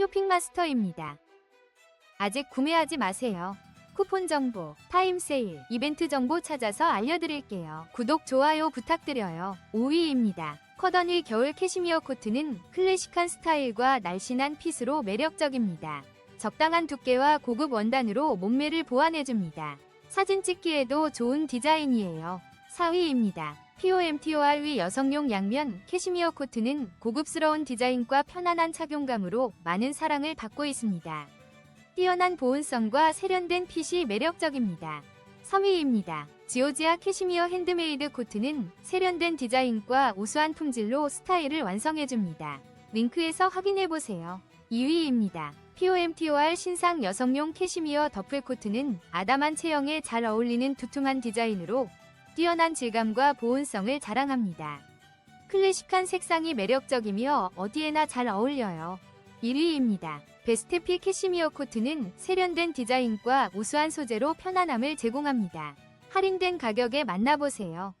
쇼핑마스터입니다. 아직 구매하지 마세요. 쿠폰 정보, 타임 세일, 이벤트 정보 찾아서 알려드릴게요. 구독, 좋아요 부탁드려요. 5위입니다. 커더니 겨울 캐시미어 코트는 클래식한 스타일과 날씬한 핏으로 매력적입니다. 적당한 두께와 고급 원단으로 몸매를 보완해줍니다. 사진 찍기에도 좋은 디자인이에요. 4위입니다. POMTOR 위 여성용 양면 캐시미어 코트는 고급스러운 디자인과 편안한 착용감으로 많은 사랑을 받고 있습니다. 뛰어난 보온성과 세련된 핏이 매력적입니다. 3위입니다. 지오지아 캐시미어 핸드메이드 코트는 세련된 디자인과 우수한 품질로 스타일을 완성해줍니다. 링크에서 확인해보세요. 2위입니다. POMTOR 신상 여성용 캐시미어 더플 코트는 아담한 체형에 잘 어울리는 두툼한 디자인으로 뛰어난 질감과 보온성을 자랑합니다. 클래식한 색상이 매력적이며 어디에나 잘 어울려요. 1위입니다. 베스테피 캐시미어 코트는 세련된 디자인과 우수한 소재로 편안함을 제공합니다. 할인된 가격에 만나보세요.